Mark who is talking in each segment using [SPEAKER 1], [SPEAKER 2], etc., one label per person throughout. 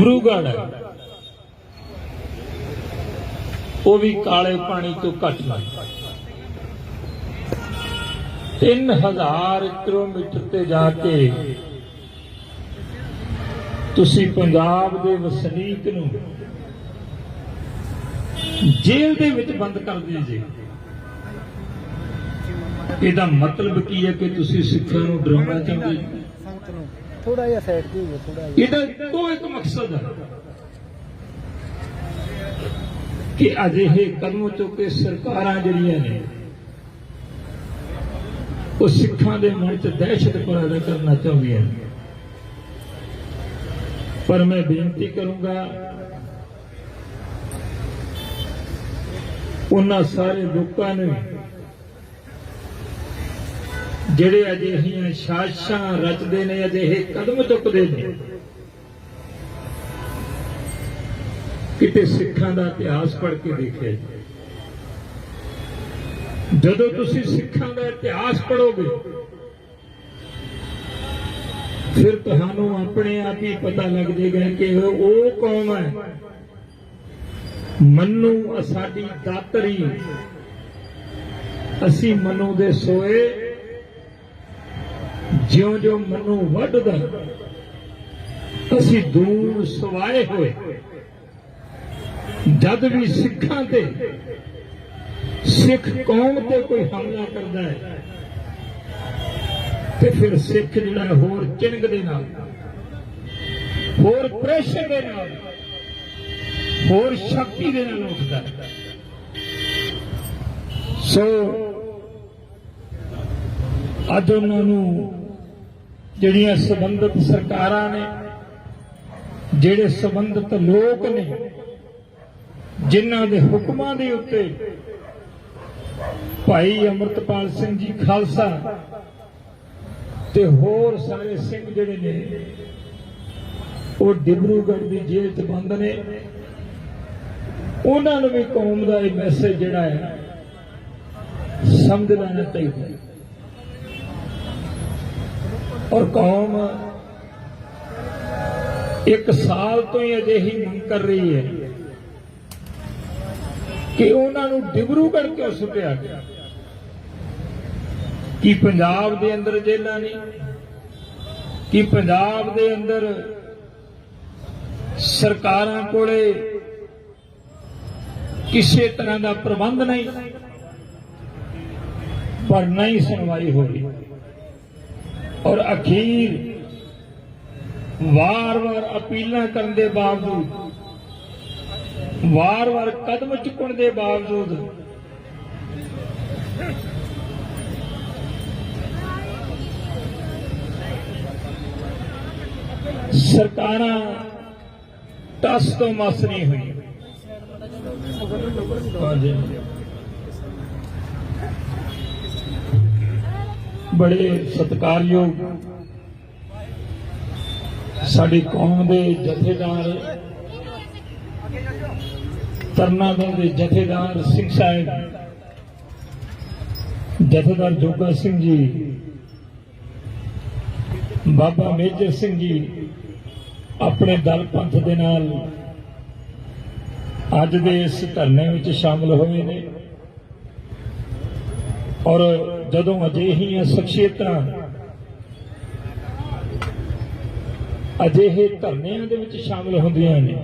[SPEAKER 1] ਗੁਰੂਗੜ੍ਹ ਹੈ। ਉਹ ਵੀ ਕਾਲੇ ਪਾਣੀ ਤੋਂ ਘੱਟ ਨਹੀਂ। 3000 ਕਿਲੋਮੀਟਰ ਤੇ ਜਾ ਕੇ ਤੁਸੀਂ ਪੰਜਾਬ ਦੇ ਵਸਨੀਕ ਨੂੰ ਜੇਲ੍ਹ ਦੇ ਵਿੱਚ ਬੰਦ ਕਰ ਦਿਓ ਇਹਦਾ ਮਤਲਬ ਕੀ ਹੈ ਕਿ ਤੁਸੀਂ ਸਿੱਖਾਂ ਨੂੰ ਡਰਾਉਣਾ ਚਾਹੁੰਦੇ ਹੋ?
[SPEAKER 2] ਥੋੜਾ ਜਿਹਾ ਸਾਈਡ ਤੇ ਹੋ ਥੋੜਾ ਜਿਹਾ।
[SPEAKER 1] ਇਹਦਾ ਇੱਕੋ ਇੱਕ ਮਕਸਦ ਹੈ ਕਿ ਅਜਿਹੇ ਕਦਮ ਚੁੱਕੇ ਸਰਕਾਰਾਂ ਜਿਹੜੀਆਂ ਨੇ, ਉਹ ਸਿੱਖਾਂ ਦੇ ਮਨ 'ਚ ਦਹਿਸ਼ਤ ਪੈਦਾ ਕਰਨਾ ਚਾਹੁੰਦੀਆਂ ਨੇ। ਪਰ ਮੈਂ ਬੇਨਤੀ ਕਰੂੰਗਾ, ਉਹਨਾਂ ਸਾਰੇ ਲੋਕਾਂ ਨੇ ਜਿਹੜੇ ਅਜਿਹੀਆਂ ਸਾਸ਼ਾਂ ਰਚਦੇ ਨੇ, ਅਜਿਹੇ ਕਦਮ ਚੁੱਕਦੇ ਨੇ, ਕਿਤੇ ਸਿੱਖਾਂ ਦਾ ਇਤਿਹਾਸ ਪੜ੍ਹ ਕੇ ਦੇਖਿਆ ਜਦੋਂ ਤੁਸੀਂ ਸਿੱਖਾਂ ਦਾ ਇਤਿਹਾਸ ਪੜ੍ਹੋਗੇ, ਫਿਰ ਤੁਹਾਨੂੰ ਆਪਣੇ ਆਪ ਹੀ ਪਤਾ ਲੱਗ ਜਾਏਗਾ ਕਿ ਉਹ ਕੌਮ ਹੈ। ਮੰਨੂ ਸਾਡੀ ਦਾਤਰੀ। ਅਸੀਂ ਮਨੂ ਦੇ ਸੋਏ ਜਿਉਂ ਜਿਉਂ ਮਨੂ ਵੱਢਦਾ ਅਸੀਂ ਦੂਰ ਸਵਾਏ ਹੋਏ। ਜਦ ਵੀ ਸਿੱਖਾਂ ਤੇ ਸਿੱਖ ਕੌਮ ਤੇ ਕੋਈ ਹਮਲਾ ਕਰਦਾ ਹੈ, ਤੇ ਫਿਰ ਸਿੱਖ ਜਿਹੜਾ ਹੋਰ ਚਿੰਗ ਦੇ ਨਾਲ, ਹੋਰ ਪ੍ਰੈਸ਼ਰ ਦੇ ਨਾਲ, ਹੋਰ ਸ਼ਕਤੀ ਦੇ ਨਾਲ ਉੱਠਦਾ ਸੋ, ਅੱਜ ਉਹਨਾਂ ਨੂੰ ਜਿਹੜੀਆਂ ਸੰਬੰਧਿਤ ਸਰਕਾਰਾਂ ਨੇ, ਜਿਹੜੇ ਸੰਬੰਧਿਤ ਲੋਕ ਨੇ, ਜਿਨ੍ਹਾਂ ਦੇ ਹੁਕਮਾਂ ਦੇ ਉੱਤੇ ਭਾਈ ਅਮਰਤਪਾਲ ਸਿੰਘ ਜੀ ਖਾਲਸਾ ਤੇ ਹੋਰ ਸਾਰੇ ਸਿੰਘ ਜਿਹੜੇ ਨੇ, ਉਹ ਡਿਬਰੂਗੜ੍ਹ ਦੀ ਜੇਲ੍ਹ 'ਚ ਬੰਦ ਨੇ। ਉਹਨਾਂ ਨੂੰ ਵੀ ਕੌਮ ਦਾ ਇਹ ਮੈਸੇਜ ਜਿਹੜਾ ਹੈ ਸਮਝ ਲੈਣਾ ਚਾਹੀਦਾ। ਔਰ ਕੌਮ ਇੱਕ ਸਾਲ ਤੋਂ ਹੀ ਅਜਿਹੀ ਮੰਗ ਕਰ ਰਹੀ ਹੈ ਕਿ ਉਹਨਾਂ ਨੂੰ ਡਿਬਰੂਗੜ੍ਹ ਕਿਉਂ ਸੁੱਟਿਆ ਗਿਆ। ਕਿ ਪੰਜਾਬ ਦੇ ਅੰਦਰ ਜੇਲ੍ਹਾਂ ਨਹੀਂ ਕਿ ਪੰਜਾਬ ਦੇ ਅੰਦਰ ਸਰਕਾਰਾਂ ਕੋਲੇ ਕਿਸੇ ਤਰ੍ਹਾਂ ਦਾ ਪ੍ਰਬੰਧ ਨਹੀਂ? ਪਰ ਨਹੀਂ ਸੁਣਵਾਈ ਹੋ ਰਹੀ। ਔਰ ਅਖੀਰ ਵਾਰ-ਵਾਰ ਅਪੀਲਾਂ ਕਰਨ ਦੇ ਬਾਵਜੂਦ, ਵਾਰ-ਵਾਰ ਕਦਮ ਚੁੱਕਣ ਦੇ ਬਾਵਜੂਦ, ਸਰਕਾਰਾਂ ਟਸ ਤੋਂ ਮਸ ਨਹੀਂ ਹੋਈ ਹਾਂਜੀ। ਬੜੇ ਸਤਿਕਾਰਯੋਗ ਸਾਡੀ ਕੌਮ ਦੇ ਜਥੇਦਾਰ ਤਰਨਾ ਦੇ ਜਥੇਦਾਰ ਸਿੰਘ ਸਾਹਿਬ, ਜਥੇਦਾਰ ਜੋਗਾ ਸਿੰਘ ਜੀ, ਬਾਬਾ ਮੇਜਰ ਸਿੰਘ ਜੀ ਆਪਣੇ ਦਲ ਪੰਥ ਦੇ ਨਾਲ ਅੱਜ ਦੇ ਇਸ ਧਰਨੇ ਵਿੱਚ ਸ਼ਾਮਲ ਹੋਏ ਨੇ। ਔਰ ਜਦੋਂ ਅਜਿਹੀਆਂ ਸ਼ਖਸੀਅਤਾਂ ਅਜਿਹੇ ਧਰਨਿਆਂ ਦੇ ਵਿੱਚ ਸ਼ਾਮਲ ਹੁੰਦੀਆਂ ਨੇ,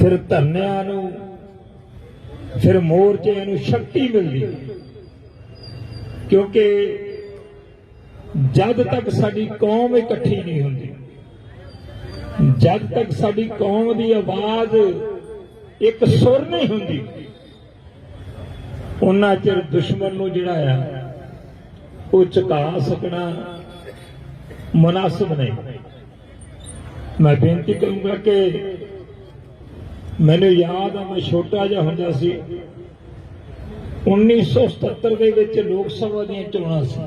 [SPEAKER 1] ਫਿਰ ਧਰਨਿਆਂ ਨੂੰ, ਫਿਰ ਮੋਰਚਿਆਂ ਨੂੰ ਸ਼ਕਤੀ ਮਿਲਦੀ ਹੈ। ਕਿਉਂਕਿ ਜਦ ਤੱਕ ਸਾਡੀ ਕੌਮ ਇਕੱਠੀ ਨਹੀਂ ਹੁੰਦੀ, ਜਦ ਤੱਕ ਸਾਡੀ ਕੌਮ ਦੀ ਆਵਾਜ਼ ਇੱਕ ਸੁਰ ਨਹੀਂ ਹੁੰਦੀ ਉਹਨਾਂ ਚਿਰ ਦੁਸ਼ਮਣ ਨੂੰ ਜਿਹੜਾ ਆ, ਉਹ ਚੁਕਾ ਸਕਣਾ ਮੁਨਾਸਬ ਨਹੀਂ। ਮੈਂ ਬੇਨਤੀ ਕਰੂੰਗਾ ਕਿ ਮੈਨੂੰ ਯਾਦ ਆ, ਮੈਂ ਛੋਟਾ ਜਿਹਾ ਹੁੰਦਾ ਸੀ 1977 ਦੇ ਵਿੱਚ ਲੋਕ ਸਭਾ ਦੀਆਂ ਚੋਣਾਂ ਸੀ।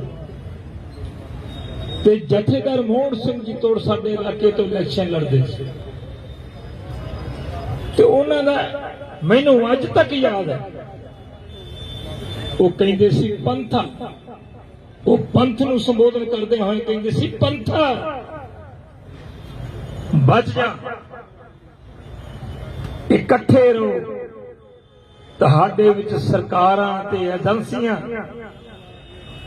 [SPEAKER 1] ਤੇ ਜਥੇਦਾਰ ਮੋਹਨ ਸਿੰਘ ਜੀ ਤੋੜ ਸਾਡੇ ਇਲਾਕੇ ਤੋਂ ਇਲੈਕਸ਼ਨ ਲੜਦੇ ਸੀ। ਤੇ ਉਹਨਾਂ ਦਾ ਮੈਨੂੰ ਅੱਜ ਤੱਕ ਯਾਦ ਹੈ ਉਹ ਕਹਿੰਦੇ ਸੀ ਪੰਥਾ। ਉਹ ਪੰਥ ਨੂੰ ਸੰਬੋਧਨ ਕਰਦੇ ਹੋਏ ਕਹਿੰਦੇ ਸੀ ਪੰਥਾ। ਬਚ ਜਾ। ਇਕੱਠੇ ਰਹੋ। ਤੁਹਾਡੇ ਵਿੱਚ ਸਰਕਾਰਾਂ ਤੇ ਏਜੰਸੀਆਂ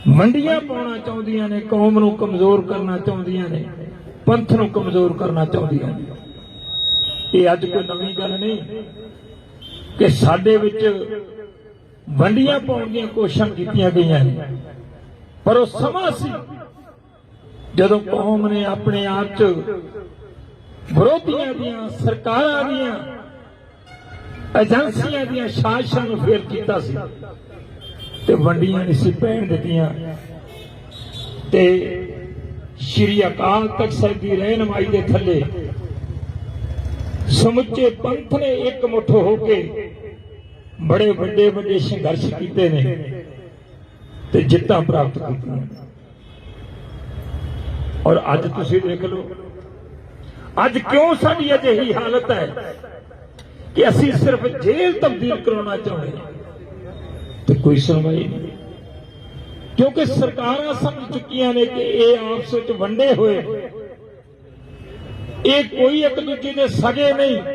[SPEAKER 1] ਮੰਡੀਆਂ ਪਾਉਣਾ ਚਾਹੁੰਦੀਆਂ ਨੇ, ਕੌਮ ਨੂੰ ਕਮਜ਼ੋਰ ਕਰਨਾ ਚਾਹੁੰਦੀਆਂ ਨੇ, ਪੰਥ ਨੂੰ ਕਮਜ਼ੋਰ ਕਰਨਾ ਚਾਹੁੰਦੀਆਂ ਨੇ। ਇਹ ਅੱਜ ਕੋਈ ਨਵੀਂ ਗੱਲ ਨਹੀਂ ਕਿ ਸਾਡੇ ਵਿੱਚ ਵੰਡੀਆਂ ਪਾਉਣ ਦੀਆਂ ਕੋਸ਼ਿਸ਼ਾਂ ਕੀਤੀਆਂ ਗਈਆਂ ਨੇ। ਪਰ ਉਹ ਸਮਾਂ ਸੀ ਜਦੋਂ ਕੌਮ ਨੇ ਆਪਣੇ ਆਪ 'ਚ ਵਿਰੋਧੀਆਂ ਦੀਆਂ, ਸਰਕਾਰਾਂ ਦੀਆਂ, ਏਜੰਸੀਆਂ ਦੀਆਂ ਸਾਜ਼ਿਸ਼ਾਂ ਨੂੰ ਫੇਰ ਕੀਤਾ ਸੀ ਤੇ ਵੰਡੀਆਂ ਨਹੀਂ ਸੀ ਪੈਣ ਦਿੱਤੀਆਂ। ਤੇ ਸ਼੍ਰੀ ਅਕਾਲ ਤਖਤ ਸਾਹਿਬ ਦੀ ਰਹਿਨਮਾਈ ਦੇ ਥੱਲੇ ਸਮੁੱਚੇ ਪੰਥ ਨੇ ਇੱਕ ਮੁੱਠ ਹੋ ਕੇ ਬੜੇ ਵੱਡੇ ਵੱਡੇ ਸੰਘਰਸ਼ ਕੀਤੇ ਨੇ ਤੇ ਜਿੱਤਾਂ ਪ੍ਰਾਪਤ ਕੀਤੀਆਂ ਔਰ ਅੱਜ ਤੁਸੀਂ ਦੇਖ ਲਓ, ਅੱਜ ਕਿਉਂ ਸਾਡੀ ਅਜਿਹੀ ਹਾਲਤ ਹੈ ਕਿ ਅਸੀਂ ਸਿਰਫ ਜੇਲ੍ਹ ਤਬਦੀਲ ਕਰਾਉਣਾ ਚਾਹੁੰਦੇ ਹਾਂ ਤੇ ਕੋਈ ਸੁਣਵਾਈ ਨਹੀਂ। ਕਿਉਂਕਿ ਸਰਕਾਰਾਂ ਸਮਝ ਚੁੱਕੀਆਂ ਨੇ ਕਿ ਇਹ ਆਪਸ ਵਿੱਚ ਵੰਡੇ ਹੋਏ ਇਹ ਕੋਈ ਇੱਕ ਦੂਜੇ ਦੇ ਸਗੇ ਨਹੀਂ।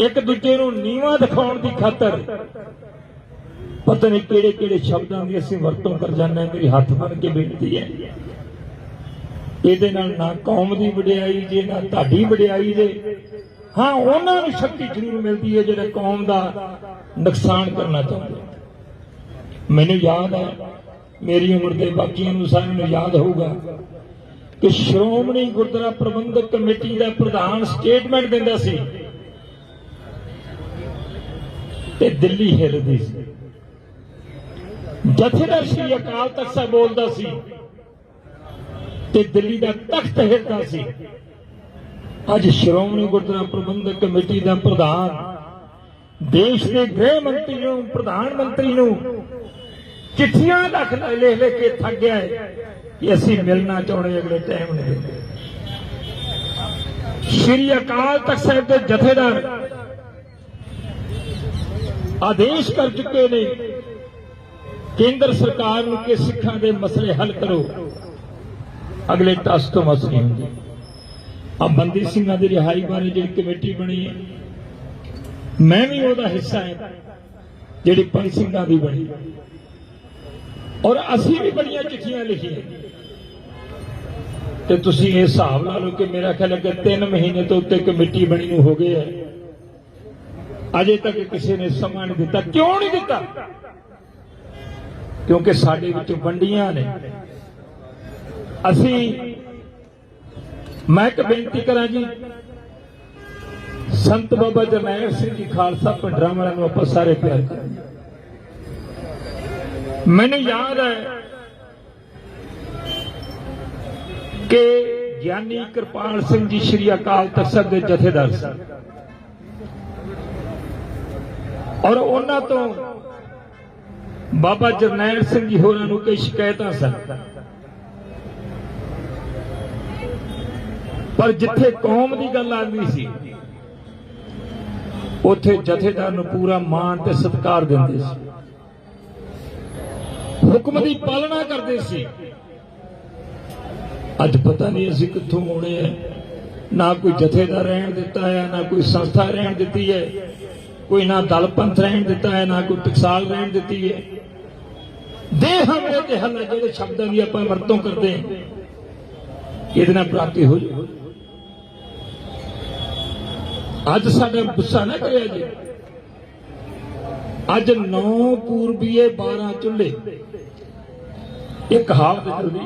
[SPEAKER 1] ਇੱਕ ਦੂਜੇ ਨੂੰ ਨੀਵਾ ਦਿਖਾਉਣ ਦੀ ਖਾਤਰ। ਪਤਾ ਨਹੀਂ ਕਿਹੜੇ ਕਿਹੜੇ ਸ਼ਬਦਾਂ ਦੀ ਅਸੀਂ ਵਰਤੋਂ ਕਰ ਜਾਂਦੇ ਹਾਂ, ਮੇਰੀ ਹੱਥ ਫੜ ਕੇ ਬੇਨਤੀ ਹੈ। ਇਹਦੇ ਨਾਲ ਨਾ ਕੌਮ ਦੀ ਵਡਿਆਈ ਜੇ, ਨਾ ਤੁਹਾਡੀ ਵਡਿਆਈ ਜੇ। ਹਾਂ, ਉਹਨਾਂ ਨੂੰ ਸ਼ਕਤੀ ਜ਼ਰੂਰ ਮਿਲਦੀ ਹੈ ਜਿਹੜੇ ਕੌਮ ਦਾ ਨੁਕਸਾਨ ਕਰਨਾ ਚਾਹੁੰਦੇ ਮੈਨੂੰ ਯਾਦ ਹੈ, ਮੇਰੀ ਉਮਰ ਦੇ ਬਾਕੀਆਂ ਨੂੰ ਸਾਰਿਆਂ ਨੂੰ ਯਾਦ ਹੋਊਗਾ ਕਿ ਸ਼੍ਰੋਮਣੀ ਗੁਰਦੁਆਰਾ ਪ੍ਰਬੰਧਕ ਕਮੇਟੀ ਦਾ ਪ੍ਰਧਾਨ ਸਟੇਟਮੈਂਟ ਦਿੰਦਾ ਸੀ ਤੇ ਦਿੱਲੀ ਹਿੱਲਦੀ ਸੀ। ਜਥੇਦਾਰ ਸ੍ਰੀ ਅਕਾਲ ਤਖਤ ਸਾਹਿਬ ਬੋਲਦਾ ਸੀ ਤੇ ਦਿੱਲੀ ਦਾ ਤਖਤ ਹਿੱਲਦਾ ਸੀ। ਅੱਜ ਸ਼੍ਰੋਮਣੀ ਗੁਰਦੁਆਰਾ ਪ੍ਰਬੰਧਕ ਕਮੇਟੀ ਦਾ ਪ੍ਰਧਾਨ, ਦੇਸ਼ ਦੇ ਗ੍ਰਹਿ ਮੰਤਰੀ ਨੂੰ, ਪ੍ਰਧਾਨ ਮੰਤਰੀ ਨੂੰ ਚਿੱਠੀਆਂ ਲਿਖ ਲਿਖ ਲਿਖ ਕੇ ਥੱਕ ਗਿਆ ਕਿ ਅਸੀਂ ਮਿਲਣਾ ਚਾਹੁੰਦੇ ਅਗਲੇ ਟਾਈਮ ਨਹੀਂ ਸ਼੍ਰੀ ਅਕਾਲ ਤਖਤ ਸਾਹਿਬ ਦੇ ਜਥੇਦਾਰ ਆਦੇਸ਼ ਕਰ ਚੁੱਕੇ ਨੇ। ਕੇਂਦਰ ਸਰਕਾਰ ਨੂੰ ਕਿ ਸਿੱਖਾਂ ਦੇ ਮਸਲੇ ਹੱਲ ਕਰੋ। ਅਗਲੇ ਟਸ ਤੋਂ ਮਸ ਹੁੰਦੇ। ਆ ਬੰਦੀ ਸਿੰਘਾਂ ਦੀ ਰਿਹਾਈ ਬਾਰੇ ਜਿਹੜੀ ਕਮੇਟੀ ਬਣੀ ਹੈ, ਮੈਂ ਵੀ ਉਹਦਾ ਹਿੱਸਾ ਹਾਂ, ਜਿਹੜੀ ਪੰਜ ਸਿੰਘਾਂ ਦੀ ਬਣੀ। ਔਰ ਅਸੀਂ ਵੀ ਬੜੀਆਂ ਚਿੱਠੀਆਂ ਲਿਖੀਆਂ। ਤੇ ਤੁਸੀਂ ਇਹ ਹਿਸਾਬ ਲਾ ਲਓ ਕਿ ਮੇਰਾ ਖਿਆਲ ਹੈ ਕਿ 3 ਮਹੀਨੇ ਤੋਂ ਉੱਤੇ ਕਮੇਟੀ ਬਣੀ ਨੂੰ ਹੋ ਗਏ ਹੈ। ਅਜੇ ਤੱਕ ਕਿਸੇ ਨੇ ਸਮਾਂ ਨਹੀਂ ਦਿੱਤਾ। ਕਿਉਂ ਨਹੀਂ ਦਿੱਤਾ? ਕਿਉਂਕਿ ਸਾਡੇ ਵਿੱਚ ਵੰਡੀਆਂ ਨੇ। ਅਸੀਂ, ਮੈਂ ਇੱਕ ਬੇਨਤੀ ਕਰਾਂ ਜੀ, ਸੰਤ ਬਾਬਾ ਜਰਨੈਲ ਸਿੰਘ ਜੀ ਖਾਲਸਾ ਪਿੰਡਰਾਂ ਵਾਲਿਆਂ ਨੂੰ ਆਪਾਂ ਸਾਰੇ ਪਿਆਰ ਕਰਾਂਗੇ। ਮੈਨੂੰ ਯਾਦ ਹੈ ਕਿ ਗਿਆਨੀ ਕਿਰਪਾਲ ਸਿੰਘ ਜੀ ਸ਼੍ਰੀ ਅਕਾਲ ਤਖਤ ਦੇ ਜਥੇਦਾਰ ਸਨ। ਔਰ ਉਹਨਾਂ ਤੋਂ ਬਾਬਾ ਜਰਨੈਲ ਸਿੰਘ ਜੀ ਹੋਰਾਂ ਨੂੰ ਕਈ ਸ਼ਿਕਾਇਤਾਂ ਸਨ। ਪਰ ਜਿੱਥੇ ਕੌਮ ਦੀ ਗੱਲ ਆਉਂਦੀ ਸੀ, ਉੱਥੇ ਜਥੇਦਾਰ ਨੂੰ ਪੂਰਾ ਮਾਣ ਤੇ ਸਤਿਕਾਰ ਦਿੰਦੇ ਸੀ। ਹੁਕਮ ਦੀ ਪਾਲਣਾ ਕਰਦੇ ਸੀ। ਅੱਜ ਪਤਾ ਨਹੀਂ ਅਸੀਂ ਕਿੱਥੋਂ ਆਉਣੇ ਆ। ਨਾ ਕੋਈ ਜਥੇਦਾਰ ਰਹਿਣ ਦਿੱਤਾ ਹੈ, ਨਾ ਕੋਈ ਸੰਸਥਾ ਰਹਿਣ ਦਿੱਤੀ ਹੈ। ਕੋਈ ਨਾ ਦਲ ਪੰਥ ਰਹਿਣ ਦਿੱਤਾ ਹੈ, ਨਾ ਕੋਈ ਟਕਸਾਲ ਰਹਿਣ ਦਿੱਤੀ ਹੈ। ਦੇ ਹਮਲੇ ਤੇ ਹੱਲਾ ਜਿਹੜੇ ਸ਼ਬਦਾਂ ਦੀ ਆਪਾਂ ਵਰਤੋਂ ਕਰਦੇ ਹਾਂ। ਇਹਦੇ ਨਾਲ ਪ੍ਰਾਪਤੀ ਹੋ ਜਾਊ। ਅੱਜ ਸਾਡਾ ਗੁੱਸਾ ਨਾ ਕਰਿਆ ਜੀ। ਅੱਜ 9 ਪੂਰਬੀਏ 12 ਚੁੱਲੇ ਇਹ ਕਹਾਵਤ ਚੱਲਦੀ।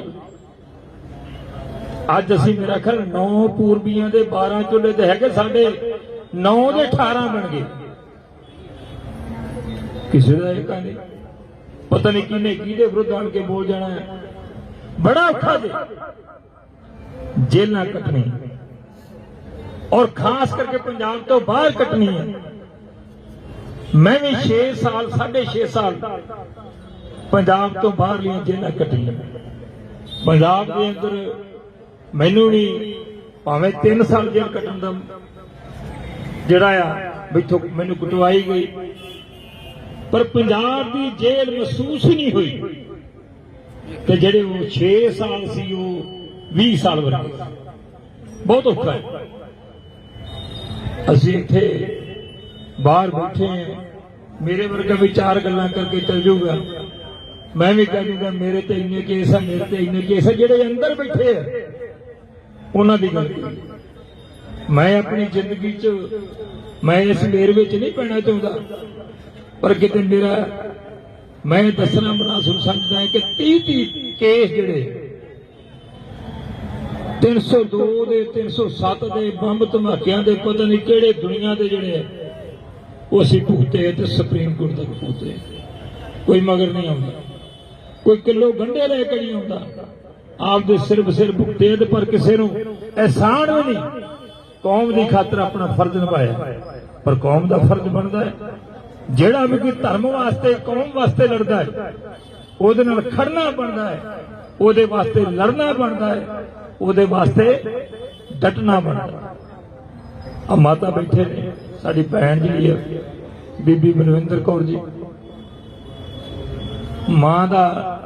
[SPEAKER 1] ਅੱਜ ਅਸੀਂ ਮੇਰਾ ਖਿਆਲ 9 ਪੂਰਬੀਆਂ ਦੇ 12 ਚੁੱਲੇ ਤੇ ਹੈਗੇ, ਸਾਡੇ 9 ਦੇ 18 ਬਣ ਗਏ। ਕਿਸੇ ਦਾ ਇਹ ਨਹੀਂ। ਪਤਾ ਨਹੀਂ ਕਿਹਨੇ ਕਿਹਦੇ ਵਿਰੁੱਧ ਆਣ ਕੇ ਬੋਲ ਜਾਣਾ ਹੈ। ਬੜਾ ਔਖਾ ਜੀ। ਜੇਲਾਂ ਕੱਟਣੀ। ਔਰ ਖਾਸ ਕਰਕੇ ਪੰਜਾਬ ਤੋਂ ਬਾਹਰ ਕੱਟਣੀ ਹੈ। ਮੈਂ ਵੀ 6 ਸਾਲ 6.5 ਸਾਲ ਪੰਜਾਬ ਤੋਂ ਬਾਹਰਲੀਆਂ ਜੇਲਾਂ ਕੱਟੀਆਂ। ਪੰਜਾਬ ਦੇ ਅੰਦਰ ਮੈਨੂੰ ਵੀ ਭਾਵੇਂ 3 ਸਾਲ ਜੇਲ੍ਹ ਕੱਟਣ ਦਾ ਜਿਹੜਾ ਆ ਮੈਥੋਂ ਮੈਨੂੰ ਕੁਟਵਾਈ ਗਈ। ਪਰ ਪੰਜਾਬ ਦੀ ਜੇਲ੍ਹ ਮਹਿਸੂਸ ਹੀ ਨਹੀਂ ਹੋਈ। ਤੇ ਜਿਹੜੇ ਉਹ 6 ਸਾਲ ਸੀ, ਉਹ 20 ਸਾਲ ਵਰਗੇ ਬਹੁਤ ਔਖਾ ਹੈ। ਅਸੀਂ ਇੱਥੇ ਬਾਹਰ ਬੈਠੇ ਹਾਂ। ਮੇਰੇ ਵਰਗਾ ਵੀ ਚਾਰ ਗੱਲਾਂ ਕਰਕੇ ਚੱਲ ਜਾਊਗਾ। ਮੈਂ ਵੀ ਕਹਿ ਦੂੰਗਾ, ਮੇਰੇ ਤੇ ਇੰਨੇ ਕੇਸ ਆ, ਮੇਰੇ ਤੇ ਇੰਨੇ ਕੇਸ ਆ, ਜਿਹੜੇ ਅੰਦਰ ਬੈਠੇ ਆ, ਉਹਨਾਂ ਦੀ ਗੱਲ ਮੈਂ ਆਪਣੀ ਜ਼ਿੰਦਗੀ 'ਚ, ਮੈਂ ਇਸ ਮੇਰ ਵਿੱਚ ਨਹੀਂ ਪੈਣਾ ਚਾਹੁੰਦਾ। ਪਰ ਕਿਤੇ ਮੇਰਾ ਮੈਂ ਦੱਸਣਾ ਸੁਣ ਸਮਝਦਾ ਹੈ ਕਿ 30 30 ਕੇਸ ਜਿਹੜੇ 302 ਦੇ 307 ਦੇ ਬੰਬ ਧਮਾਕਿਆਂ ਦੇ, ਪਤਾ ਨਹੀਂ ਕਿਹੜੇ ਦੁਨੀਆ ਦੇ ਜਿਹੜੇ ਉਹ ਅਸੀਂ ਭੁਗਤੇ ਤੇ ਸੁਪਰੀਮ ਕੋਰਟ ਤੱਕ ਭੁਗਤੇ ਕੋਈ ਮਗਰ ਨਹੀਂ ਆਉਂਦਾ। ਕੋਈ ਕਿਲੋ ਗੰਢੇ ਲੈ ਕੇ ਨਹੀਂ ਆਉਂਦਾ। ਆਪਦੇ ਸਿਰ ਸਿਰ ਭੁਗਤੇ ਪਰ ਕਿਸੇ ਨੂੰ ਅਹਿਸਾਨ ਵੀ ਨਹੀਂ। ਕੌਮ ਦੀ ਖਾਤਰ ਆਪਣਾ ਫਰਜ਼ ਨਿਭਾਇਆ। ਪਰ ਕੌਮ ਦਾ ਫਰਜ਼ ਬਣਦਾ ਹੈ। ਜਿਹੜਾ ਵੀ ਕੋਈ ਧਰਮ ਵਾਸਤੇ, ਕੌਮ ਵਾਸਤੇ ਲੜਦਾ ਹੈ, ਉਹਦੇ ਨਾਲ ਖੜਨਾ ਬਣਦਾ ਹੈ, ਉਹਦੇ ਵਾਸਤੇ ਲੜਨਾ ਬਣਦਾ ਹੈ, ਉਹਦੇ ਵਾਸਤੇ ਡਟਣਾ ਬਣਦਾ ਆ ਮਾਤਾ ਬੈਠੇ ਨੇ, ਸਾਡੀ ਭੈਣ ਜਿਹੜੀ ਹੈ, ਬੀਬੀ ਮਨਵਿੰਦਰ ਕੌਰ ਜੀ। ਮਾਂ ਦਾ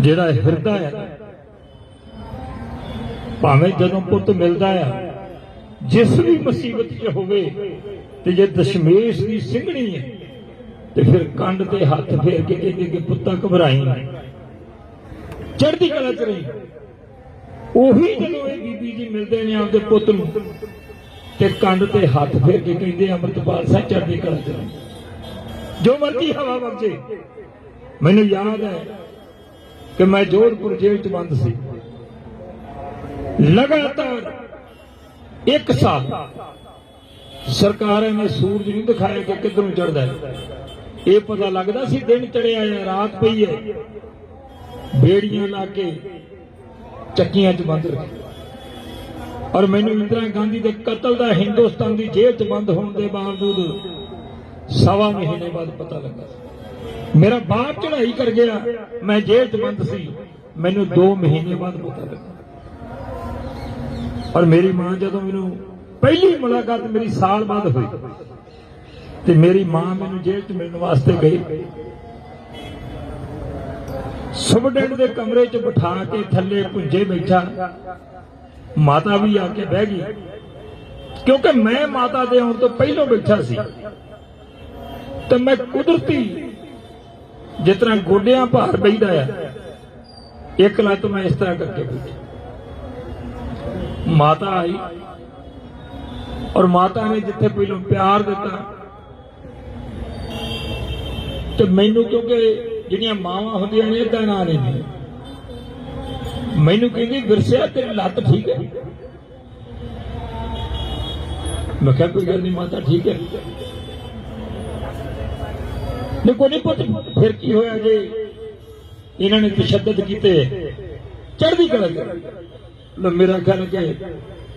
[SPEAKER 1] ਜਿਹੜਾ ਹਿਰਦਾ ਹੈ, ਭਾਵੇਂ ਜਦੋਂ ਪੁੱਤ ਮਿਲਦਾ ਆ ਜਿਸ ਵੀ ਮੁਸੀਬਤ 'ਚ ਹੋਵੇ ਤੇ ਜੇ ਦਸ਼ਮੇਸ਼ ਦੀ ਸਿੰਘਣੀ ਹੈ, ਤੇ ਫਿਰ ਕੰਡ ਤੇ ਹੱਥ ਫੇਰ ਕੇ ਕਹਿੰਦੇ ਕਿ ਪੁੱਤਾ ਘਬਰਾਈ ਚੜ੍ਹਦੀ ਕਲਾ 'ਚ ਰਹੀ ਉਹੀ ਜਦੋਂ ਇਹ ਬੀਬੀ ਜੀ ਮਿਲਦੇ ਨੇ ਆਪਦੇ ਪੁੱਤ ਨੂੰ, ਤੇ ਕੰਡ ਤੇ ਹੱਥ ਫੇਰ ਕੇ ਕਹਿੰਦੇ ਅੰਮ੍ਰਿਤਪਾਲ ਸਾਹਿਬ, ਚੜ੍ਹਦੀ ਕਲਾ 'ਚ ਰਹੀ ਜੋ ਮਰਜ਼ੀ ਹਵਾ ਵਗਜੇ ਮੈਨੂੰ ਯਾਦ ਹੈ ਕਿ ਮੈਂ ਜੋਧਪੁਰ ਜੇਲ੍ਹ 'ਚ ਬੰਦ ਸੀ। ਲਗਾਤਾਰ ਇੱਕ ਸਾਲ। ਸਰਕਾਰਾਂ ਨੇ ਸੂਰਜ ਨਹੀਂ ਦਿਖਾਇਆ ਕਿ ਕਿੱਧਰੋਂ ਚੜਦਾ ਹੈ। ਇਹ ਪਤਾ ਲੱਗਦਾ ਸੀ ਦਿਨ ਚੜਿਆ ਹੈ, ਰਾਤ ਪਈ ਹੈ। ਬੇੜੀਆਂ ਲਾ ਕੇ ਚੱਕੀਆਂ 'ਚ ਬੰਦ ਰੱਖੇ ਔਰ ਮੈਨੂੰ ਇੰਦਰਾ ਗਾਂਧੀ ਦੇ ਕਤਲ ਦਾ ਹਿੰਦੁਸਤਾਨ ਦੀ ਜੇਲ੍ਹ 'ਚ ਬੰਦ ਹੋਣ ਦੇ ਬਾਵਜੂਦ ਸਵਾ ਮਹੀਨੇ ਬਾਅਦ ਪਤਾ ਲੱਗਾ। ਮੇਰਾ ਬਾਪ ਚੜਾਈ ਕਰ ਗਿਆ, ਮੈਂ ਜੇਲ੍ਹ 'ਚ ਬੰਦ ਸੀ। ਮੈਨੂੰ 2 ਮਹੀਨੇ ਬਾਅਦ ਪਤਾ ਲੱਗਾ। ਔਰ ਮੇਰੀ ਮਾਂ ਜਦੋਂ ਮੈਨੂੰ ਪਹਿਲੀ ਮੁਲਾਕਾਤ ਮੇਰੀ ਸਾਲ ਬਾਅਦ ਹੋਈ ਤੇ ਮੇਰੀ ਮਾਂ ਮੈਨੂੰ ਜੇਲ੍ਹ 'ਚ ਮਿਲਣ ਵਾਸਤੇ ਗਈ। ਸੁਬਡੈਂਟ ਦੇ ਕਮਰੇ 'ਚ ਬਿਠਾ ਕੇ ਥੱਲੇ ਪੁੰਜੇ ਬੈਠਾ। ਮਾਤਾ ਵੀ ਆ ਕੇ ਬਹਿ ਗਈ। ਕਿਉਂਕਿ ਮੈਂ ਮਾਤਾ ਦੇ ਆਉਣ ਤੋਂ ਪਹਿਲਾਂ ਬੈਠਾ ਸੀ। ਤੇ ਮੈਂ ਕੁਦਰਤੀ ਜਿਸ ਤਰ੍ਹਾਂ ਗੋਡਿਆਂ ਭਾਰ ਬੈਠਾ ਆ, ਇੱਕ ਲੱਤ ਮੈਂ ਇਸ ਤਰ੍ਹਾਂ ਕਰਕੇ ਬੈਠਾ। ਮਾਤਾ ਆਈ ਔਰ ਮਾਤਾ ਨੇ ਜਿੱਥੇ ਪਹਿਲਾਂ ਪਿਆਰ ਦਿੱਤਾ ਤੇ ਮੈਨੂੰ ਕਿਉਂਕਿ ਜਿਹੜੀਆਂ ਮਾਵਾਂ ਹੁੰਦੀਆਂ ਨੇ ਇਦਾਂ ਨਾ ਲੈਂਦੀਆਂ ਮੈਨੂੰ ਕਹਿੰਦੀ ਵਿਰਸਿਆ ਤੇਰੀ ਲੱਤ ਠੀਕ ਹੈ? ਮੈਂ ਕਿਹਾ, ਕੋਈ ਗੱਲ ਨਹੀਂ ਮਾਤਾ, ਠੀਕ ਹੈ। ਨੇ ਕੋਈ ਨਹੀਂ ਪੁੱਤ, ਫਿਰ ਕੀ ਹੋਇਆ ਜੇ? ਇਹਨਾਂ ਨੇ ਤਸ਼ੱਦਦ ਕੀਤੇ। ਚੜ੍ਹਦੀ ਕਲਾ ਮੇਰਾ ਖਿਆਲ ਕਿ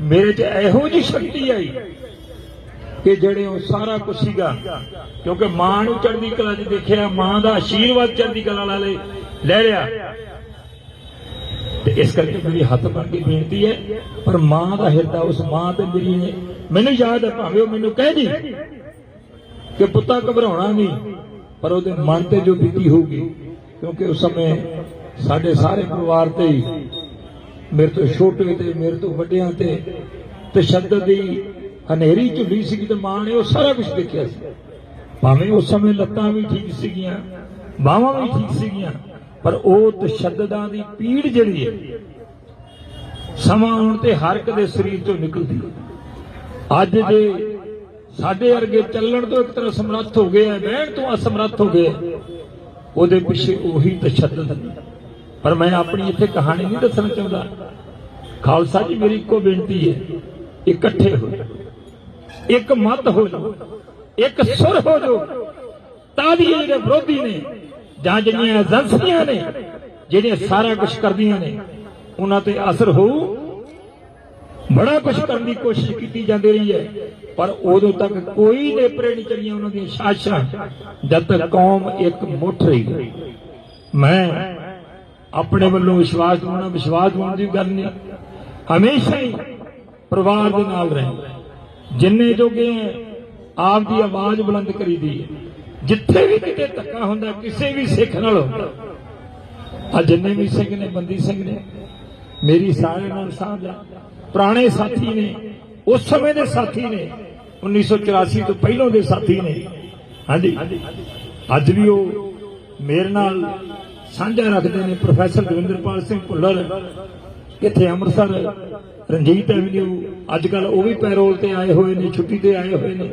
[SPEAKER 1] ਮੇਰੇ 'ਚ ਇਹੋ ਜੀ ਸ਼ਕਤੀ ਆਈ ਕਿ ਜਿਹੜੇ ਉਹ ਸਾਰਾ ਕੁਝ ਸੀਗਾ। ਕਿਉਂਕਿ ਮਾਂ ਨੂੰ ਚੜ੍ਹਦੀ ਕਲਾ 'ਚ ਦੇਖਿਆ, ਮਾਂ ਦਾ ਆਸ਼ੀਰਵਾਦ ਚੜ੍ਹਦੀ ਕਲਾ ਵਾਲੇ ਲੈ ਲਿਆ। ਤੇ ਇਸ ਕਰਕੇ ਮੇਰੀ ਹੱਥ ਬਣ ਕੇ ਬੇਨਤੀ ਹੈ, ਪਰ ਮਾਂ ਦਾ ਹਿਰਦਾ ਉਸ ਮਾਂ ਤੇ ਮੇਰੀ ਨੇ। ਮੈਨੂੰ ਯਾਦ ਹੈ, ਭਾਵੇਂ ਉਹ ਮੈਨੂੰ ਕਹਿ ਦੀ ਕਿ ਪੁੱਤਾ ਘਬਰਾਉਣਾ ਨਹੀਂ, ਪਰ ਉਹਦੇ ਮਨ ਤੇ ਜੋ ਬੀਤੀ ਹੋਊਗੀ, ਕਿਉਂਕਿ ਉਸ ਸਮੇਂ ਸਾਡੇ ਸਾਰੇ ਪਰਿਵਾਰ ਤੇ ਹੀ ਮੇਰੇ ਤੋਂ ਛੋਟੇ ਤੇ ਮੇਰੇ ਤੋਂ ਵੱਡਿਆਂ ਤੇ ਤਸ਼ੱਦਦ ਦੀ ਹਨੇਰੀ ਝੁੱਲੀ ਸੀ ਤੇ ਮਾਂ ਨੇ ਉਹ ਸਾਰਾ ਕੁਝ ਦੇਖਿਆ ਸੀ ਭਾਵੇਂ ਉਸ ਸਮੇਂ ਲੱਤਾਂ ਵੀ ਠੀਕ ਸੀਗੀਆਂ, ਬਾਹਾਂ ਵੀ ਠੀਕ ਸੀਗੀਆਂ, ਪਰ ਉਹ ਤਸ਼ੱਦਦਾਂ ਦੀ ਪੀੜ ਜਿਹੜੀ ਹੈ, ਸਮਾਂ ਆਉਣ ਤੇ ਹਰ ਇੱਕ ਦੇ ਸਰੀਰ ਤੋਂ ਨਿਕਲਦੀ ਅੱਜ ਦੇ ਸਾਡੇ ਵਰਗੇ ਚੱਲਣ ਤੋਂ ਇੱਕ ਤਰ੍ਹਾਂ ਸਮਰੱਥ ਹੋ ਗਏ ਆ ਬਹਿਣ ਤੋਂ ਅਸਮਰੱਥ ਹੋ ਗਏ ਉਹਦੇ ਪਿੱਛੇ ਉਹੀ ਤਸ਼ੱਦਦ ਹੈ। ਪਰ ਮੈਂ ਆਪਣੀ ਇੱਥੇ ਕਹਾਣੀ ਨਹੀਂ ਦੱਸਣਾ ਚਾਹੁੰਦਾ। ਖਾਲਸਾ ਜੀ, ਮੇਰੀ ਇੱਕੋ ਬੇਨਤੀ ਹੈ, ਇਕੱਠੇ ਹੋ ਇੱਕ ਮਤ ਹੋ ਜਾਓ, ਇੱਕ ਸੁਰ ਹੋ ਜਾਓ। ਤਾਂ ਵੀ ਜਿਹੜੇ ਵਿਰੋਧੀ ਨੇ, ਜਾਂ ਜਿਹੜੀਆਂ ਏਜੰਸੀਆਂ ਨੇ, ਜਿਹੜੀਆਂ ਸਾਰਾ ਕੁਝ ਕਰਦੀਆਂ ਨੇ, ਉਹਨਾਂ ਤੇ ਅਸਰ ਹੋਊ ਬੜਾ ਕੁਝ ਕਰਨ ਦੀ ਕੋਸ਼ਿਸ਼ ਕੀਤੀ ਜਾਂਦੀ ਰਹੀ ਹੈ, ਪਰ ਉਦੋਂ ਤੱਕ ਕੋਈ ਨੇਪਰੇ ਨਹੀਂ ਚਲੀਆਂ ਉਹਨਾਂ ਦੀਆਂ ਸਾਜ਼ਿਸ਼ਾਂ, ਜਦ ਤੱਕ ਕੌਮ ਇੱਕ ਮੁੱਠ ਰਹੀ ਮੈਂ ਆਪਣੇ ਵੱਲੋਂ ਵਿਸ਼ਵਾਸ ਦਿਵਾਉਣਾ, ਵਿਸ਼ਵਾਸ ਦਿਵਾਉਣ ਦੀ ਗੱਲ ਨਹੀਂ। ਹਮੇਸ਼ਾ ਹੀ ਪਰਿਵਾਰ ਦੇ ਨਾਲ ਰਹੇ। ਜਿੰਨੇ ਜੋਗੇ ਆਪ ਦੀ ਆਵਾਜ਼ ਬੁਲੰਦ ਕਰੀਦੀ ਹੈ ਜਿੱਥੇ ਵੀ ਕਿਤੇ ਧੱਕਾ ਹੁੰਦਾ, ਕਿਸੇ ਵੀ ਸਿੱਖ ਨਾਲ। ਆ ਜਿੰਨੇ ਵੀ ਸਿੰਘ ਨੇ, ਬੰਦੀ ਸਿੰਘ ਨੇ, ਮੇਰੀ ਸਾਰਿਆਂ ਨਾਲ ਸਾਂਝ ਆ। ਪੁਰਾਣੇ ਸਾਥੀ ਨੇ, ਉਸ ਸਮੇਂ ਦੇ ਸਾਥੀ ਨੇ 1984 ਤੋਂ ਪਹਿਲਾਂ ਦੇ ਸਾਥੀ ਨੇ। ਹਾਂਜੀ। ਅੱਜ ਵੀ ਉਹ ਮੇਰੇ ਨਾਲ ਸਾਂਝਾ ਰੱਖਦੇ ਨੇ ਪ੍ਰੋਫੈਸਰ ਦਵਿੰਦਰਪਾਲ ਸਿੰਘ ਭੁੱਲਰ ਕਿੱਥੇ ਅੰਮ੍ਰਿਤਸਰ, ਰਣਜੀਤ ਐਵਨਿਊ ਅੱਜ ਕੱਲ ਉਹ ਵੀ ਪੈਰੋਲ ਤੇ ਆਏ ਹੋਏ ਨੇ, ਛੁੱਟੀ ਤੇ ਆਏ ਹੋਏ ਨੇ,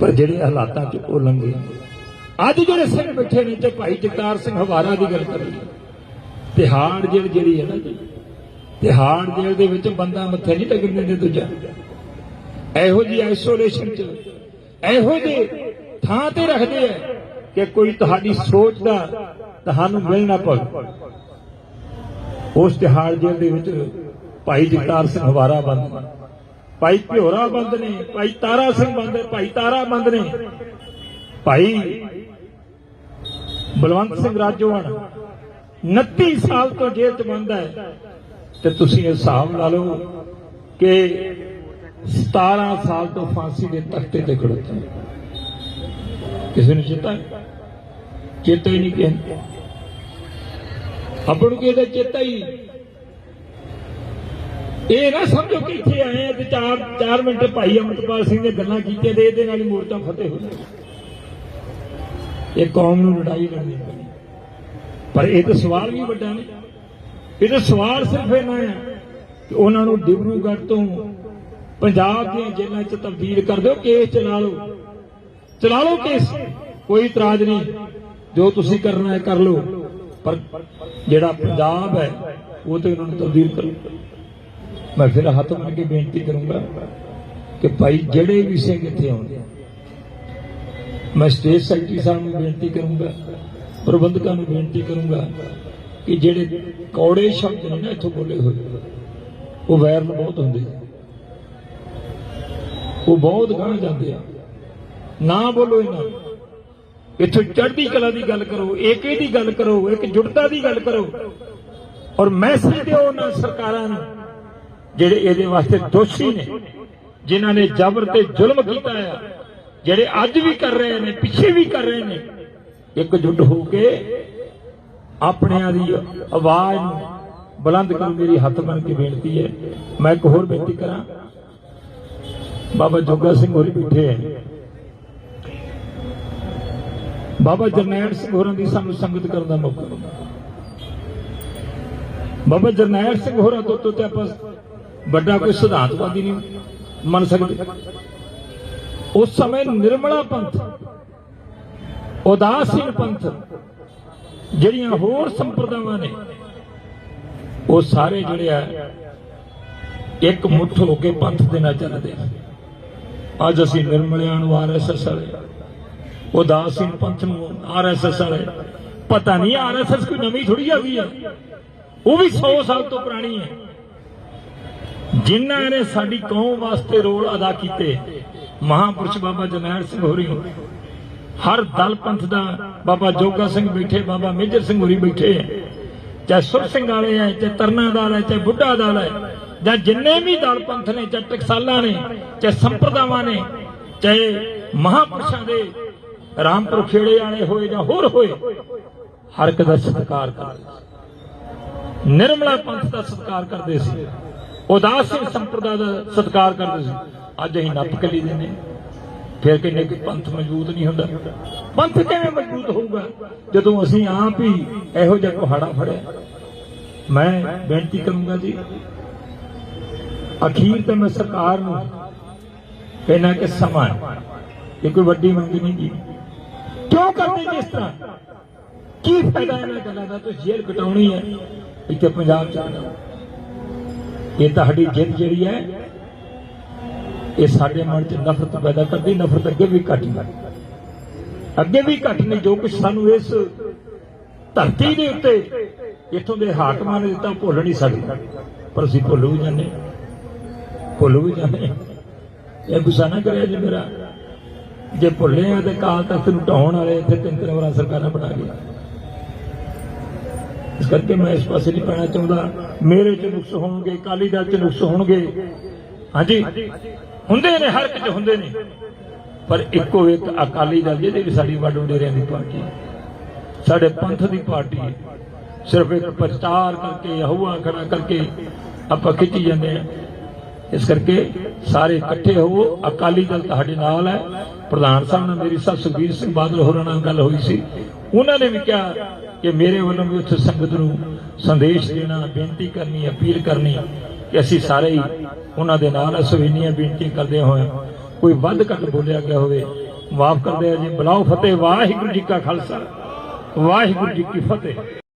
[SPEAKER 1] ਪਰ ਜਿਹੜੇ ਹਾਲਾਤਾਂ 'ਚ ਉਹ ਲੰਘੇ ਅੱਜ ਜਿਹੜੇ ਸਿੰਘ ਬੈਠੇ ਨੇ, ਤੇ ਭਾਈ ਜਗਤਾਰ ਸਿੰਘ ਹਵਾਰਾ ਦੀ ਗੱਲ ਕਰੀਏ, ਤਿਹਾੜ ਜੇਲ੍ਹ ਜਿਹੜੀ ਹੈ ਨਾ ਜੀ, ਤਿਹਾੜ ਜੇਲ੍ਹ ਦੇ ਵਿੱਚ ਬੰਦਾ ਮੱਥੇ ਨਹੀਂ ਲੱਗਣ ਦਿੰਦੇ ਦੂਜਾ। ਇਹੋ ਜੀ ਆਈਸੋਲੇਸ਼ਨ 'ਚ, ਇਹੋ ਜਿਹੇ ਥਾਂ ਤੇ ਰੱਖਦੇ ਆ ਕਿ ਕੋਈ ਤੁਹਾਡੀ ਸੋਚ ਦਾ ਤੁਹਾਨੂੰ ਮਿਲਣਾ ਨਾ ਉਸ ਤਿਹਾੜ ਜੇਲ੍ਹ ਦੇ ਵਿੱਚ ਭਾਈ ਜਗਤਾਰ ਸਿੰਘ ਹਵਾਰਾ ਬੰਦ ਭਾਈ ਭਿਓਰਾ ਬੰਦ ਨੇ, ਭਾਈ ਤਾਰਾ ਸਿੰਘ ਬੰਦ ਨੇ, ਭਾਈ ਤਾਰਾ ਬੰਦ ਨੇ। ਭਾਈ ਬਲਵੰਤ ਸਿੰਘ ਰਾਜੋਵਾਨ 29 ਸਾਲ ਤੋਂ ਜੇਲ੍ਹ 'ਚ ਬੰਦ ਹੈ। ਤੇ ਤੁਸੀਂ ਇਹ ਹਿਸਾਬ ਲਾ ਲਓ ਕਿ 17 ਸਾਲ ਤੋਂ ਫਾਂਸੀ ਦੇ ਤਖਤੇ ਤੇ ਖੜੋਤਾ ਕਿਸੇ ਨੂੰ ਚੇਤਾ ਹੈ? ਚੇਤਾ ਹੀ ਨਹੀਂ ਕਿ ਆਪਾਂ ਨੂੰ ਕਿਹਦਾ ਚੇਤਾ ਹੀ ਇਹ ਨਾ ਸਮਝੋ ਕਿ ਇੱਥੇ ਆਏ ਆ ਤੇ 4 4 ਮਿੰਟ ਭਾਈ ਅਮਰਪਾਲ ਸਿੰਘ ਨੇ ਗੱਲਾਂ ਕੀਤੀਆਂ ਤੇ ਇਹਦੇ ਨਾਲ ਹੀ ਮੋਰਚਾ ਫਤਿਹ ਹੋ ਜਾਣਾ ਇਹ ਕੌਮ ਨੂੰ ਲੜਾਈ ਲੜਨੀ ਪਰ ਇਹ ਤਾਂ ਸਵਾਲ ਵੀ ਵੱਡਾ ਨਹੀਂ। ਇਹ ਤਾਂ ਸਵਾਲ ਸਿਰਫ ਇਹਨਾਂ ਆ ਕਿ ਉਹਨਾਂ ਨੂੰ ਡਿਬਰੂਗੜ੍ਹ ਤੋਂ ਪੰਜਾਬ ਦੀਆਂ ਜੇਲ੍ਹਾਂ 'ਚ ਤਬਦੀਲ ਕਰ ਦਿਓ, ਕੇਸ ਚਲਾ ਲਓ। ਚਲਾ ਲਓ ਕੇਸ, ਕੋਈ ਇਤਰਾਜ਼ ਨਹੀਂ। ਜੋ ਤੁਸੀਂ ਕਰਨਾ ਹੈ ਕਰ ਲਓ। ਪਰ ਜਿਹੜਾ ਪੰਜਾਬ ਹੈ, ਉਹ ਤੇ ਉਹਨਾਂ ਨੂੰ ਤਬਦੀਲ ਕਰੋ ਮੈਂ ਫਿਰ ਹੱਥ ਮੰਨ ਕੇ ਬੇਨਤੀ ਕਰੂੰਗਾ ਕਿ ਭਾਈ ਜਿਹੜੇ ਵੀ ਸਿੰਘ ਇੱਥੇ ਆਉਂਦੇ ਆ ਮੈਂ ਸਟੇਜ ਸੈਕਟਰੀ ਸਾਹਿਬ ਨੂੰ ਬੇਨਤੀ ਕਰੂੰਗਾ, ਪ੍ਰਬੰਧਕਾਂ ਨੂੰ ਬੇਨਤੀ ਕਰੂੰਗਾ ਕਿ ਜਿਹੜੇ ਕੌੜੇ ਸ਼ਬਦ ਨੇ ਨਾ ਇੱਥੋਂ ਬੋਲੇ ਹੋਏ, ਉਹ ਵਾਇਰਲ ਬਹੁਤ ਹੁੰਦੇ ਆ। ਉਹ ਬਹੁਤ ਗਾਹ ਜਾਂਦੇ ਆ। ਨਾ ਬੋਲੋ ਇਹਨਾਂ ਨੂੰ। ਇੱਥੋਂ ਚੜ੍ਹਦੀ ਕਲਾ ਦੀ ਗੱਲ ਕਰੋ, ਏਕੇ ਦੀ ਗੱਲ ਕਰੋ, ਇੱਕ ਜੁੜਤਾ ਦੀ ਗੱਲ ਕਰੋ। ਔਰ ਮੈਸੇਜ ਦਿਓ ਉਹਨਾਂ ਸਰਕਾਰਾਂ ਨੂੰ, ਜਿਹੜੇ ਇਹਦੇ ਵਾਸਤੇ ਦੋਸ਼ੀ ਨੇ, ਜਿਨ੍ਹਾਂ ਨੇ ਜ਼ਬਰ ਤੇ ਜ਼ੁਲਮ ਕੀਤਾ ਆ, ਜਿਹੜੇ ਅੱਜ ਵੀ ਕਰ ਰਹੇ ਨੇ, ਪਿੱਛੇ ਵੀ ਕਰ ਰਹੇ ਨੇ ਇਕਜੁੱਟ ਹੋ ਕੇ ਆਪਣਿਆਂ ਦੀ ਆਵਾਜ਼ ਨੂੰ ਬੁਲੰਦ ਕਰਨ ਮੇਰੀ ਹੱਥ ਬਣ ਕੇ ਬੇਨਤੀ ਹੈ। ਮੈਂ ਇੱਕ ਹੋਰ ਬੇਨਤੀ ਕਰਾਂ। ਬਾਬਾ ਜੋਗਾ ਸਿੰਘ ਹੋਰੀ ਬੈਠੇ ਹੈ ਬਾਬਾ ਜਰਨੈਲ ਸਿੰਘ ਹੋਰਾਂ ਦੀ ਸਾਨੂੰ ਸੰਗਤ ਕਰਨ ਦਾ ਮੌਕਾ। ਮਿਲਿਆ ਬਾਬਾ ਜਰਨੈਲ ਸਿੰਘ ਹੋਰਾਂ ਤੋਂ ਤੋਂ ਤੇ ਆਪਾਂ ਵੱਡਾ ਕੋਈ ਸਿਧਾਂਤਵਾਦੀ ਨਹੀਂ ਮੰਨ ਸਕਦੇ। ਉਸ ਸਮੇਂ ਨਿਰਮਲਾ ਪੰਥ, ਉਦਾਸੀਨ ਪੰਥ ਜਿਹੜੀਆਂ ਹੋਰ ਸੰਪਰਦਾਵਾਂ ਨੇ, ਉਹ ਸਾਰੇ ਜਿਹੜੇ ਆ ਇੱਕ ਮੁੱਠ ਹੋ ਕੇ ਪੰਥ ਦੇ ਨਾਲ ਚੱਲਦੇ ਆ। ਅੱਜ ਅਸੀਂ ਨਿਰਮਲਿਆਂ ਨੂੰ ਆਰਐਸਐਸ ਵਾਲੇ ਉਦਾਸੀਨ ਪੰਥ ਨੂੰ ਆਰਐਸਐਸ ਵਾਲੇ। ਪਤਾ ਨਹੀਂ ਆਰਐਸਐਸ ਕੋਈ ਨਵੀਂ ਥੋੜੀ ਆ ਗਈ ਆ। ਉਹ ਵੀ 100 ਸਾਲ ਤੋਂ ਪੁਰਾਣੀ ਹੈ ਜਿਨ੍ਹਾਂ ਨੇ ਸਾਡੀ ਕੌਮ ਵਾਸਤੇ ਰੋਲ ਅਦਾ ਕੀਤੇ, ਮਹਾਪੁਰਸ਼ ਬਾਬਾ ਜਰਨੈਲ ਸਿੰਘ ਹੋਰੀ। ਹਰ ਦਲ ਪੰਥ ਦਾ ਬਾਬਾ ਜੋਗਾ ਸਿੰਘ ਬੈਠੇ, ਬਾਬਾ ਮੇਜਰ ਸਿੰਘ ਹੋਰੀ ਬੈਠੇ ਚਾਹੇ ਸੁਰ ਸਿੰਘ ਵਾਲੇ ਹੈ ਚਾਹੇ ਤਰਨਾ ਦਲ ਹੈ ਚਾਹੇ ਬੁੱਢਾ ਦਲ ਹੈ ਜਾਂ ਜਿੰਨੇ ਵੀ ਦਲ ਪੰਥ ਨੇ, ਚਾਹੇ ਟਕਸਾਲਾਂ ਨੇ, ਚਾਹੇ ਸੰਪਰਦਾਵਾਂ ਨੇ, ਚਾਹੇ ਮਹਾਪੁਰਸ਼ਾਂ ਦੇ ਰਾਮਪੁਰ ਖੇੜੇ ਵਾਲੇ ਹੋਏ ਜਾਂ ਹੋਰ ਹੋਏ, ਹਰ ਇੱਕ ਦਾ ਸਤਿਕਾਰ ਕਰਦੇ ਸੀ। ਨਿਰਮਲਾ ਪੰਥ ਦਾ ਸਤਿਕਾਰ ਕਰਦੇ ਸੀ। ਉਦਾਸੀਨ ਸੰਪਰਦਾ ਦਾ ਸਤਿਕਾਰ ਕਰਦੇ ਸੀ। ਅੱਜ ਅਸੀਂ ਨੱਪ ਕੇ ਲਈ ਦਿੰਦੇ ਹਾਂ। ਫਿਰ ਕਹਿੰਦੇ ਕਿ ਪੰਥ ਮਜ਼ਬੂਤ ਨਹੀਂ ਹੁੰਦਾ। ਪੰਥ ਕਿਵੇਂ ਮਜ਼ਬੂਤ ਹੋਊਗਾ? ਜਦੋਂ ਅਸੀਂ ਆਪ ਹੀ ਇਹੋ ਜਿਹਾ ਕੁਹਾੜਾ ਫੜਿਆ। ਮੈਂ ਬੇਨਤੀ ਕਰੂੰਗਾ ਜੀ, ਅਖੀਰ ਤੇ ਮੈਂ ਸਰਕਾਰ ਨੂੰ ਕਹਿਣਾ ਕਿ ਸਮਾਂ ਇਹ ਕੋਈ ਵੱਡੀ ਮੰਗ ਨਹੀਂ ਜੀ। ਕਿਉਂ ਕਰਦੇ ਜੀ ਇਸ ਤਰ੍ਹਾਂ? ਕੀ ਫਾਇਦਾ ਇਹਨਾਂ ਗੱਲਾਂ ਦਾ? ਤੁਸੀਂ ਜੇਲ੍ਹ ਕਟਾਉਣੀ ਹੈ, ਇੱਥੇ ਪੰਜਾਬ ਚ ਆਉਣਾ। ਇਹ ਤੁਹਾਡੀ ਜਿੱਦ ਜਿਹੜੀ ਹੈ, ਇਹ ਸਾਡੇ ਮਨ 'ਚ ਨਫ਼ਰਤ ਪੈਦਾ ਕਰਦੀ, ਨਫ਼ਰਤ ਅੱਗੇ ਵੀ ਘੱਟ ਨਹੀਂ ਅੱਗੇ ਵੀ ਘੱਟ ਨਹੀਂ, ਜੋ ਕੁਝ ਸਾਨੂੰ ਇਸ ਧਰਤੀ ਦੇ ਉੱਤੇ, ਇੱਥੋਂ ਦੇ ਹਾਕਮਾਂ ਨੇ ਦਿੱਤਾ ਭੁੱਲ ਨਹੀਂ ਸਕਦੇ। ਪਰ ਅਸੀਂ ਭੁੱਲ ਵੀ ਜਾਂਦੇ ਭੁੱਲ ਵੀ ਜਾਂਦੇ ਹਾਂ। ਇਹ ਗੁੱਸਾ ਨਾ ਕਰਿਆ ਜੇ ਮੇਰਾ। ਜੇ ਭੁੱਲੇ ਆ ਤੇ ਕਾਲ ਤਖਤ ਨੂੰ ਢਾਉਣ ਵਾਲੇ ਇੱਥੇ ਤਿੰਨ ਤਿੰਨ ਵਾਰਾਂ ਸਰਕਾਰਾਂ ਬਣਾ ਗਈਆਂ ਇਸ ਕਰਕੇ ਮੈਂ ਇਸ ਪਾਸੇ ਨਹੀਂ ਪੈਣਾ ਚਾਹੁੰਦਾ। ਮੇਰੇ ਚ ਨੁਕਸ ਹੋਣਗੇ ਕਾਲੀ ਦਲ ਚ ਨੁਕਸ ਹੋਣਗੇ। ਹਾਂਜੀ? ਹੁੰਦੇ ਨੇ, ਹਰ ਇੱਕ ਚ ਹੁੰਦੇ ਨੇ। ਪਰ ਇੱਕੋ ਇੱਕ ਅਕਾਲੀ ਦਲ ਜਿਹਦੇ ਵੀ ਸਾਡੀ ਵੱਡ ਵਡੇਰਿਆਂ ਦੀ ਪਾਰਟੀ ਸਾਡੇ ਪੰਥ ਦੀ ਪਾਰਟੀ ਹੈ। ਸਿਰਫ ਇੱਕ ਪ੍ਰਚਾਰ ਕਰਕੇ ਹਵਾ ਖੜਾ ਕਰਕੇ ਆਪਾਂ ਖਿੱਚੀ ਜਾਂਦੇ ਆ ਇਸ ਕਰਕੇ ਸਾਰੇ ਇਕੱਠੇ ਹੋਵੋ। ਅਕਾਲੀ ਦਲ ਤੁਹਾਡੇ ਨਾਲ ਹੈ। ਪ੍ਰਧਾਨ ਸਾਹਿਬ ਨਾਲ ਮੇਰੀ ਸਾਹਿਬ ਸੁਖਬੀਰ ਸਿੰਘ ਬਾਦਲ ਹੋਰਾਂ ਨਾਲ ਗੱਲ ਹੋਈ ਸੀ। ਉਹਨਾਂ ਨੇ ਵੀ ਕਿਹਾ ਕਿ ਮੇਰੇ ਵੱਲੋਂ ਵੀ ਉੱਥੇ ਸੰਗਤ ਨੂੰ ਸੰਦੇਸ਼ ਦੇਣਾ, ਬੇਨਤੀ ਕਰਨੀ, ਅਪੀਲ ਕਰਨੀ ਕਿ ਅਸੀਂ ਸਾਰੇ ਹੀ ਉਹਨਾਂ ਦੇ ਨਾਲ ਅਸਵੀਨੀਆਂ ਬੇਨਤੀਆਂ ਕਰਦੇ ਹੋਏ ਕੋਈ ਵੱਧ ਘੱਟ ਬੋਲਿਆ ਗਿਆ ਹੋਵੇ, ਮਾਫ ਕਰਦੇ ਆ ਜੀ। ਬੁਲਾਓ ਫਤਿਹ, ਵਾਹਿਗੁਰੂ ਜੀ ਕਾ ਖਾਲਸਾ, ਵਾਹਿਗੁਰੂ ਜੀ ਕੀ ਫਤਿਹ।